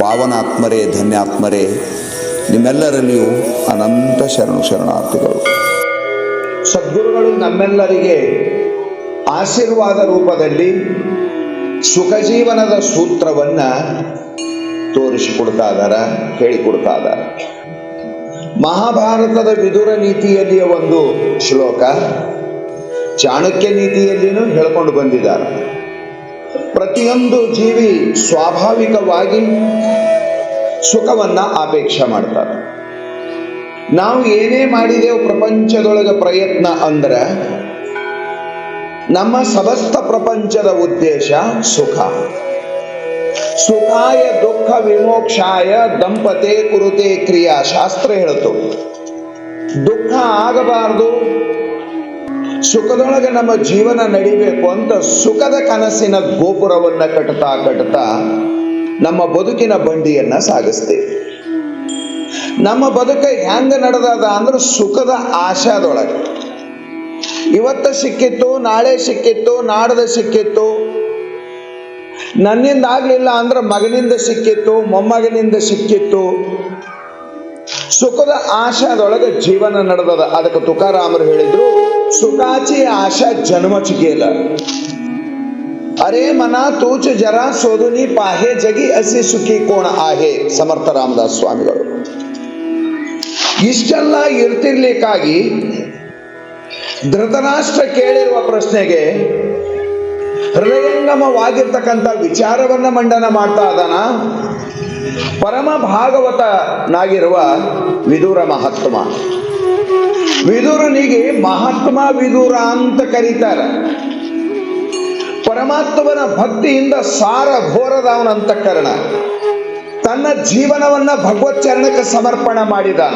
ಪಾವನಾತ್ಮರೇ, ಧನ್ಯಾತ್ಮರೇ ನಿಮ್ಮೆಲ್ಲರಲ್ಲಿಯೂ ಅನಂತ ಶರಣು ಶರಣಾರ್ಥಿಗಳು. ಸದ್ಗುರುಗಳು ನಮ್ಮೆಲ್ಲರಿಗೆ ಆಶೀರ್ವಾದ ರೂಪದಲ್ಲಿ ಸುಖ ಜೀವನದ ಸೂತ್ರವನ್ನ ತೋರಿಸಿಕೊಡ್ತಾ ಇದಾರ, ಹೇಳಿಕೊಡ್ತಾ ಇದಾರ. ಮಹಾಭಾರತದ ವಿದುರ ನೀತಿಯಲ್ಲಿಯ ಒಂದು ಶ್ಲೋಕ, ಚಾಣಕ್ಯ ನೀತಿಯಲ್ಲಿನೂ ಹೇಳ್ಕೊಂಡು ಬಂದಿದ್ದಾರೆ. ಪ್ರತಿಯೊಂದು ಜೀವಿ ಸ್ವಾಭಾವಿಕವಾಗಿ ಸುಖವನ್ನ ಅಪೇಕ್ಷೆ ಮಾಡ್ತಾರೆ. ನಾವು ಏನೇ ಮಾಡಿದೆವು ಪ್ರಪಂಚದೊಳಗೆ ಪ್ರಯತ್ನ ಅಂದ್ರೆ ನಮ್ಮ ಸಮಸ್ತ ಪ್ರಪಂಚದ ಉದ್ದೇಶ ಸುಖ. ಸುಖಾಯ ದುಃಖ ವಿಮೋಕ್ಷಾಯ ದಂಪತೆ ಕುರುತೆ ಕ್ರಿಯಾ ಶಾಸ್ತ್ರ ಹೇಳ್ತು. ದುಃಖ ಆಗಬಾರದು ಸುಖದೊಳಗೆ ನಮ್ಮ ಜೀವನ ನಡಿಬೇಕು ಅಂತ ಸುಖದ ಕನಸಿನ ಗೋಪುರವನ್ನ ಕಟ್ತಾ ಕಟ್ತಾ ನಮ್ಮ ಬದುಕಿನ ಬಂಡಿಯನ್ನ ಸಾಗಿಸ್ತೇವೆ. ನಮ್ಮ ಬದುಕ ಹೆಂಗ ನಡೆದದ ಅಂದ್ರೆ ಸುಖದ ಆಶಾದೊಳಗೆ. ಇವತ್ತ ಸಿಕ್ಕಿತ್ತು, ನಾಳೆ ಸಿಕ್ಕಿತ್ತು, ನಾಡದ ಸಿಕ್ಕಿತ್ತು. ನನ್ನಿಂದ ಆಗ್ಲಿಲ್ಲ ಅಂದ್ರೆ ಮಗನಿಂದ ಸಿಕ್ಕಿತ್ತು, ಮೊಮ್ಮಗನಿಂದ ಸಿಕ್ಕಿತ್ತು. ಸುಖದ ಆಶಾದೊಳಗೆ ಜೀವನ ನಡೆದದ. ಅದಕ್ಕೆ ತುಕಾರಾಮರು ಹೇಳಿದ್ರು ಸುಖಾಚಿ ಆಶಾ ಜನ್ಮ ಚುಕಿಯಲ್ಲ ಅರೇ ಮನ तूच जरा ಸೋದುನಿ ಪಾಹೆ ಜಗಿ असे सुखी कोण आहे ಸಮರ್ಥ ರಾಮದಾಸ್ ಸ್ವಾಮಿಗಳು. ಇಷ್ಟೆಲ್ಲ ಇರ್ತಿರ್ಲಿಕ್ಕಾಗಿ ಧೃತರಾಷ್ಟ್ರ ಕೇಳಿರುವ ಪ್ರಶ್ನೆಗೆ ಹೃದಯಂಗಮವಾಗಿರ್ತಕ್ಕಂಥ ವಿಚಾರವನ್ನ ಮಂಡನ ಮಾಡ್ತಾ ಇದ್ದಾನ. ಪರಮ ಭಾಗವತನಾಗಿರುವ ವಿದುರ ಮಹಾತ್ಮ. ವಿದುರನಿಗೆ ಮಹಾತ್ಮ ವಿದುರ ಅಂತ ಕರೀತಾರೆ. ಪರಮಾತ್ಮನ ಭಕ್ತಿಯಿಂದ ಸಾರ ಘೋರದವನಂತಕರಣ ತನ್ನ ಜೀವನವನ್ನ ಭಗವತ್ ಚರಣಕ್ಕೆ ಸಮರ್ಪಣೆ ಮಾಡಿದಾನ.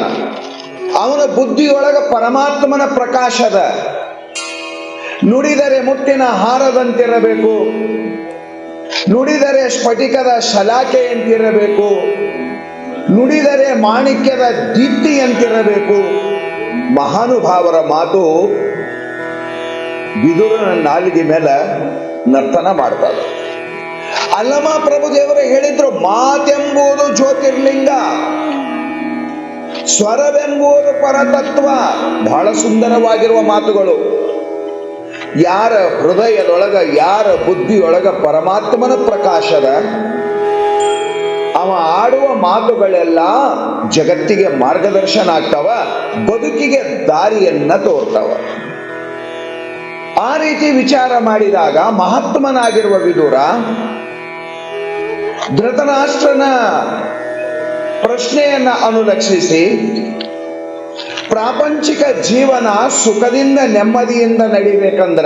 ಅವನ ಬುದ್ಧಿಯೊಳಗ ಪರಮಾತ್ಮನ ಪ್ರಕಾಶದ ನುಡಿದರೆ ಮುಟ್ಟಿನ ಹಾರದಂತಿರಬೇಕು. ನುಡಿದರೆ ಸ್ಫಟಿಕದ ಶಲಾಕೆ ಅಂತಿರಬೇಕು. ನುಡಿದರೆ ಮಾಣಿಕ್ಯದ ದೀಪ್ತಿ ಅಂತಿರಬೇಕು. ಮಹಾನುಭಾವರ ಮಾತು ಬಿದುರನ ನಾಲಿಗೆ ಮೇಲೆ ನರ್ತನ ಮಾಡ್ತಾರೆ. ಅಲ್ಲಮ ಪ್ರಭುದೇವರು ಹೇಳಿದ್ರು, ಮಾತೆಂಬುದು ಜ್ಯೋತಿರ್ಲಿಂಗ, ಸ್ವರವೆಂಬುದು ಪರತತ್ವ. ಬಹಳ ಸುಂದರವಾಗಿರುವ ಮಾತುಗಳು. ಯಾರ ಹೃದಯದೊಳಗ, ಯಾರ ಬುದ್ಧಿಯೊಳಗ ಪರಮಾತ್ಮನ ಪ್ರಕಾಶದ ಅವ ಆಡುವ ಮಾತುಗಳೆಲ್ಲ ಜಗತ್ತಿಗೆ ಮಾರ್ಗದರ್ಶನ ಆಗ್ತಾವ ಬದುಕಿಗೆ ದಾರಿಯನ್ನ ತೋರ್ತಾವ. ಆ ರೀತಿ ವಿಚಾರ ಮಾಡಿದಾಗ ಮಹಾತ್ಮನಾಗಿರುವ ವಿದುರ ಧೃತರಾಷ್ಟ್ರನ ಪ್ರಶ್ನೆಯನ್ನ ಅನುಲಕ್ಷಿಸಿ, ಪ್ರಾಪಂಚಿಕ ಜೀವನ ಸುಖದಿಂದ ನೆಮ್ಮದಿಯಿಂದ ನಡಿಬೇಕಂದ್ರ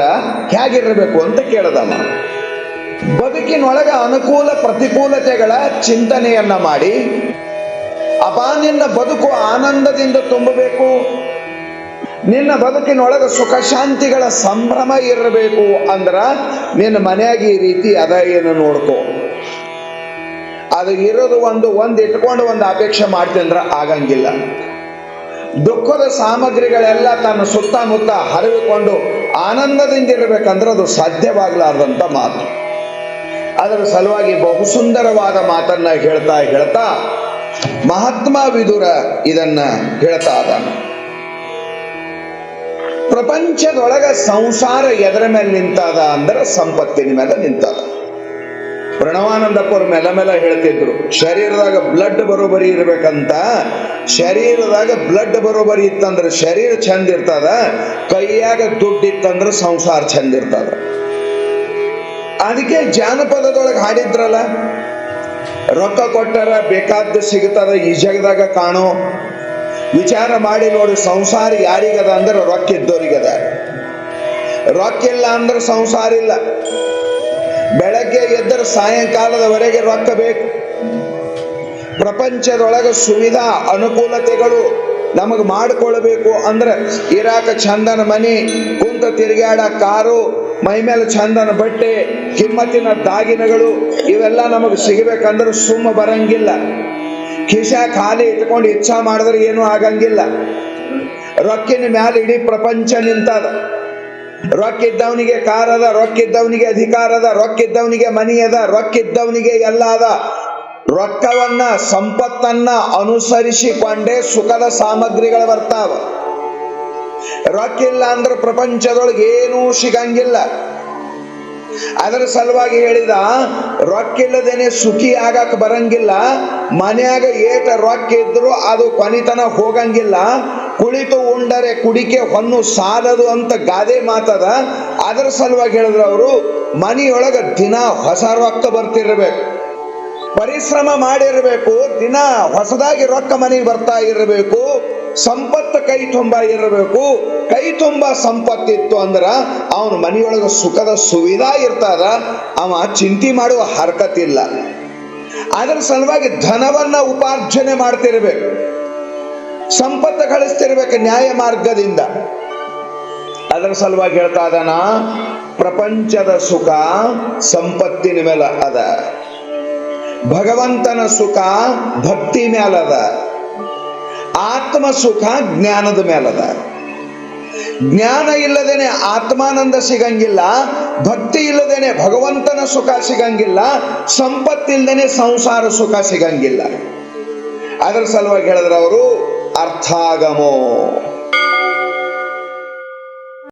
ಹೇಗಿರಬೇಕು ಅಂತ ಕೇಳದವ. ಬದುಕಿನೊಳಗ ಅನುಕೂಲ ಪ್ರತಿಕೂಲತೆಗಳ ಚಿಂತನೆಯನ್ನ ಮಾಡಿ ಅಪಾ ನಿನ್ನ ಬದುಕು ಆನಂದದಿಂದ ತುಂಬಬೇಕು. ನಿನ್ನ ಬದುಕಿನೊಳಗ ಸುಖ ಶಾಂತಿಗಳ ಸಂಭ್ರಮ ಇರಬೇಕು ಅಂದ್ರ ನಿನ್ನ ಮನೆಯಾಗ ಈ ರೀತಿ ಅದ ಏನು ನೋಡ್ಕೋ. ಅದು ಇರೋದು ಒಂದು ಒಂದು ಇಟ್ಕೊಂಡು ಒಂದು ಅಪೇಕ್ಷೆ ಮಾಡ್ತಿಂದ್ರ ಆಗಂಗಿಲ್ಲ. ದುಃಖದ ಸಾಮಗ್ರಿಗಳೆಲ್ಲ ತನ್ನ ಸುತ್ತಮುತ್ತ ಹರಿವಿಕೊಂಡು ಆನಂದದಿಂದ ಇರಬೇಕಂದ್ರೆ ಅದು ಸಾಧ್ಯವಾಗಲಾರ್ದಂತ ಮಾತು. ಅದರ ಸಲುವಾಗಿ ಬಹು ಸುಂದರವಾದ ಮಾತನ್ನ ಹೇಳ್ತಾ ಹೇಳ್ತಾ ಮಹಾತ್ಮ ವಿದುರ ಇದನ್ನ ಹೇಳ್ತಾ ಅದಾನ ಪ್ರಪಂಚದೊಳಗ ಸಂಸಾರ ಎದರ ಮೇಲೆ ನಿಂತದ ಅಂದ್ರೆ ಸಂಪತ್ತಿನ ಮೇಲೆ ನಿಂತದ. ಪ್ರಣವಾನಂದಪ್ಪವ್ರು ಮೇಲೆ ಮೇಲೆ ಹೇಳ್ತಿದ್ರು, ಶರೀರದಾಗ ಬ್ಲಡ್ ಬರೋಬರಿ ಇರ್ಬೇಕಂತ. ಶರೀರದಾಗ ಬ್ಲಡ್ ಬರೋಬರಿ ಇತ್ತಂದ್ರೆ ಶರೀರ ಚಂದ ಇರ್ತದ, ಕೈಯಾಗ ದುಡ್ಡು ಇತ್ತಂದ್ರೆ ಸಂಸಾರ ಚಂದ ಇರ್ತದ. ಅದಕ್ಕೆ ಜಾನಪದದೊಳಗೆ ಹಾಡಿದ್ರಲ್ಲ, ರೊಕ್ಕ ಕೊಟ್ಟರ ಬೇಕಾದ್ದು ಸಿಗುತ್ತದ ಈ ಜಗದಾಗ ಕಾಣೋ. ವಿಚಾರ ಮಾಡಿ ನೋಡಿ, ಸಂಸಾರ ಯಾರಿಗದ ಅಂದ್ರೆ ರೊಕ್ಕ ಇದ್ದವರಿಗದ ರೊಕ್ಕ ಇಲ್ಲ ಅಂದ್ರೆ ಸಂಸಾರ ಇಲ್ಲ. ಬೆಳಗ್ಗೆ ಎದ್ದರೆ ಸಾಯಂಕಾಲದವರೆಗೆ ರೊಕ್ಕ ಬೇಕು. ಪ್ರಪಂಚದೊಳಗೆ ಸುವಿಧಾ ಅನುಕೂಲತೆಗಳು ನಮಗೆ ಮಾಡಿಕೊಳ್ಬೇಕು ಅಂದ್ರೆ ಇರಾಕ ಚಂದನ ಮನಿ, ಕುಂತ ತಿರುಗಾಡ ಕಾರು ಮೈ ಮೇಲೆ ಚಂದನ ಬಟ್ಟೆ ಕಿಮ್ಮತ್ತಿನ ದಾಗಿನಗಳು, ಇವೆಲ್ಲ ನಮಗೆ ಸಿಗಬೇಕಂದ್ರೆ ಸುಮ್ಮ ಬರಂಗಿಲ್ಲ. ಕಿಶ ಖಾಲಿ ಇಟ್ಕೊಂಡು ಇಚ್ಛಾ ಮಾಡಿದ್ರೆ ಏನೂ ಆಗಂಗಿಲ್ಲ. ರೊಕ್ಕಿನ ಮ್ಯಾಲೆ ಇಡೀ ಪ್ರಪಂಚ ನಿಂತದ. ರೊಕ್ಕಿದ್ದವನಿಗೆ ಕಾರ್ ಅದ, ರೊಕ್ಕಿದ್ದವನಿಗೆ ಅಧಿಕಾರ ಅದ, ರೊಕ್ಕಿದ್ದವನಿಗೆ ಮನಿ ಅದ, ರೊಕ್ಕಿದ್ದವನಿಗೆ ಎಲ್ಲ ಅದ. ರೊಕ್ಕವನ್ನ, ಸಂಪತ್ತನ್ನ ಅನುಸರಿಸಿಕೊಂಡೇ ಸುಖದ ಸಾಮಗ್ರಿಗಳು ಬರ್ತಾವ. ರೊಕ್ಕಿಲ್ಲ ಅಂದ್ರೆ ಪ್ರಪಂಚದೊಳಗೆ ಏನೂ ಸಿಗಂಗಿಲ್ಲ. ಅದರ ಸಲುವಾಗಿ ಹೇಳಿದ, ರೊಕ್ಕಿಲ್ಲದೇನೆ ಸುಖಿ ಆಗಕ್ ಬರಂಗಿಲ್ಲ. ಮನ್ಯಾಗ ಏಟ ರೊಕ್ಕ ಇದ್ರು ಅದು ಕೊನಿತನ ಹೋಗಂಗಿಲ್ಲ. ಕುಳಿತು ಉಂಡರೆ ಕುಡಿಕೆ ಹೊನ್ನು ಸಾಲದು ಅಂತ ಗಾದೆ ಮಾತದ. ಅದರ ಸಲುವಾಗಿ ಹೇಳಿದ್ರು ಅವರು, ಮನೆಯೊಳಗ ದಿನ ಹೊಸ ರೊಕ್ಕ ಬರ್ತಿರ್ಬೇಕು. ಪರಿಶ್ರಮ ಮಾಡಿರಬೇಕು. ದಿನ ಹೊಸದಾಗಿ ರೊಕ್ಕ ಮನೆಗೆ ಬರ್ತಾ ಇರಬೇಕು. ಸಂಪತ್ತು ಕೈ ತುಂಬ ಇರಬೇಕು. ಕೈ ತುಂಬ ಸಂಪತ್ತಿತ್ತು ಅಂದ್ರ ಅವನ ಮನೆಯೊಳಗ ಸುಖದ ಸುವಿಧಾ ಇರ್ತದ ಅವ ಚಿಂತೆ ಮಾಡುವ ಹರಕತಿಲ್ಲ. ಅದರ ಸಲುವಾಗಿ ಧನವನ್ನ ಉಪಾರ್ಜನೆ ಮಾಡ್ತಿರ್ಬೇಕು. ಸಂಪತ್ತು ಗಳಿಸ್ತಿರ್ಬೇಕು ನ್ಯಾಯ ಮಾರ್ಗದಿಂದ. ಅದರ ಸಲುವಾಗಿ ಹೇಳ್ತಾ ಇದ್ದಾನ, ಪ್ರಪಂಚದ ಸುಖ ಸಂಪತ್ತಿನ ಮೇಲೆ ಅದ. ಭಗವಂತನ ಸುಖ ಭಕ್ತಿ ಮೇಲದ ಆತ್ಮ ಸುಖ ಜ್ಞಾನದ ಮೇಲದ. ಜ್ಞಾನ ಇಲ್ಲದೇನೆ ಆತ್ಮಾನಂದ ಸಿಗಂಗಿಲ್ಲ, ಭಕ್ತಿ ಇಲ್ಲದೇನೆ ಭಗವಂತನ ಸುಖ ಸಿಗಂಗಿಲ್ಲ ಸಂಪತ್ತಿಲ್ಲದೇನೆ ಸಂಸಾರ ಸುಖ ಸಿಗಂಗಿಲ್ಲ. ಅದರ ಸಲುವಾಗಿ ಹೇಳಿದ್ರೆ ಅವರು ಅರ್ಥಾಗಮೋ.